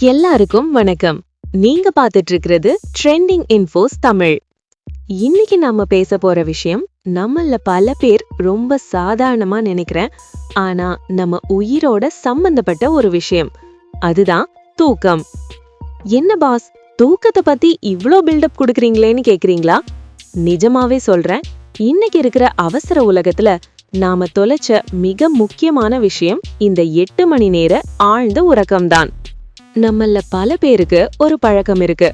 எல்லாருக்கும் வணக்கம். நீங்க பாத்துட்டு இருக்கிறது ட்ரெண்டிங் இன்ஃபோஸ் தமிழ். இன்னைக்கு நாம பேச போற விஷயம் நம்மள பல பேர் ரொம்ப சாதாரணமா நினைக்கிறேன். ஆனா நம்ம உயிரோட சம்பந்தப்பட்ட ஒரு விஷயம். அதுதான் தூக்கம். என்ன பாஸ் தூக்கத்தை பத்தி இவ்ளோ பில்டப் கொடுக்குறீங்களேன்னு கேக்குறீங்களா? நிஜமாவே சொல்றேன் இன்னைக்கு இருக்கிற அவசர உலகத்துல நாம தொலைச்ச மிக முக்கியமான விஷயம் இந்த எட்டு மணி நேர ஆழ்ந்த உறக்கம்தான். நம்மள பல பேருக்கு ஒரு பழக்கம் இருக்கு.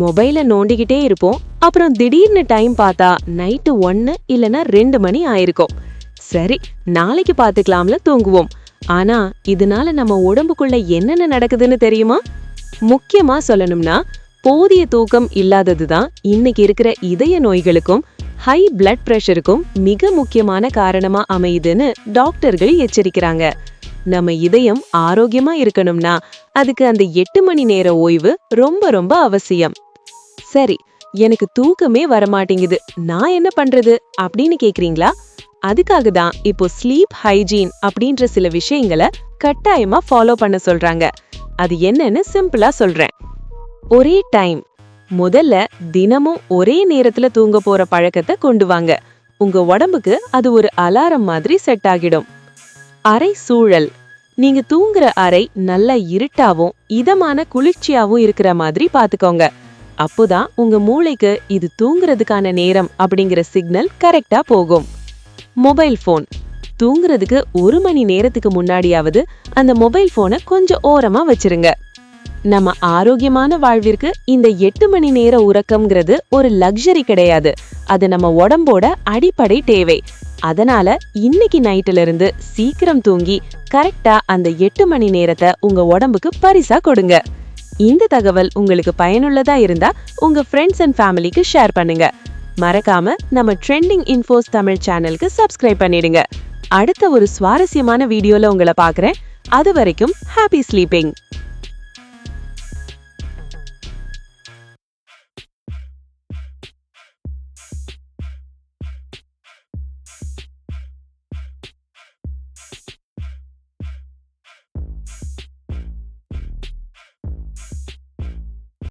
மொபைல நோண்டிக்கிட்டே இருப்போம். அப்புறம் திடீர்னு டைம் பார்த்தா நைட்டு ஒன்னு இல்லனா ரெண்டு மணி ஆயிருக்கும். சரி நாளைக்கு பாத்துக்கலாம்ல தூங்குவோம். ஆனா இதனால நம்ம உடம்புக்குள்ள என்னென்ன நடக்குதுன்னு தெரியுமா? முக்கியமா சொல்லணும்னா போதிய தூக்கம் இல்லாததுதான் இன்னைக்கு இருக்கிற இதய நோய்களுக்கும் ஹை பிளட் பிரஷருக்கும் மிக முக்கியமான காரணமா அமையுதுன்னு டாக்டர்கள் எச்சரிக்கிறாங்க. நம்ம இதயம் ஆரோக்கியமா இருக்கணும்னா அதுக்கு அந்த எட்டு மணி நேர ஓய்வு ரொம்ப ரொம்ப அவசியம். சரி எனக்கு தூக்கமே வரமாட்டேங்குது. நான் என்ன பண்றது அப்படின்னு கேக்குறீங்களா? அதுக்காக தான் இப்போ ஸ்லீப் ஹைஜீன் அப்படின்ற சில விஷயங்களை கட்டாயமா ஃபாலோ பண்ண சொல்றாங்க. அது என்னன்னு சிம்பிளா சொல்றேன். ஒரே டைம் முதல்ல தினமும் ஒரே நேரத்துல தூங்க போற பழக்கத்தை கொண்டு வாங்க. உங்க உடம்புக்கு அது ஒரு அலாரம் மாதிரி செட் ஆகிடும். அறை சூழல். நீங்க தூங்குற அறை நல்ல இருட்டாவும் இதமான குளிர்ச்சியாவும் இருக்கிற மாதிரி பாத்துக்கோங்க. அப்போதான் உங்க மூளைக்கு இது தூங்குறதுக்கான நேரம் அப்படிங்கிற சிக்னல் கரெக்டா போகும். Mobile phone. தூங்குறதுக்கு ஒரு மணி நேரத்துக்கு முன்னாடியாவது அந்த மொபைல் போனை கொஞ்சம் ஓரமா வச்சிருங்க. நம்ம ஆரோக்கியமான வாழ்விற்கு இந்த எட்டு மணி நேர உறக்கம்ங்கிறது ஒரு லக்ஸரி கிடையாது. அது நம்ம உடம்போட அடிப்படை தேவை. அதனால இன்னைக்கு நைட்ல இருந்து சீக்கிரம் தூங்கி கரெக்டா அந்த எட்டு மணி நேரத்தை உங்க உடம்புக்கு பரிசா கொடுங்க. இந்த தகவல் உங்களுக்கு பயனுள்ளதா இருந்தா உங்க ஃப்ரெண்ட்ஸ் அண்ட் ஃபேமிலிக்கு ஷேர் பண்ணுங்க. மறக்காம நம்ம ட்ரெண்டிங் இன்ஃபோஸ் தமிழ் சேனலுக்கு சப்ஸ்கிரைப் பண்ணிடுங்க. அடுத்த ஒரு சுவாரஸ்யமான வீடியோல உங்களை பாக்குறேன் அது வரைக்கும் ஹாப்பி ஸ்லீப்பிங்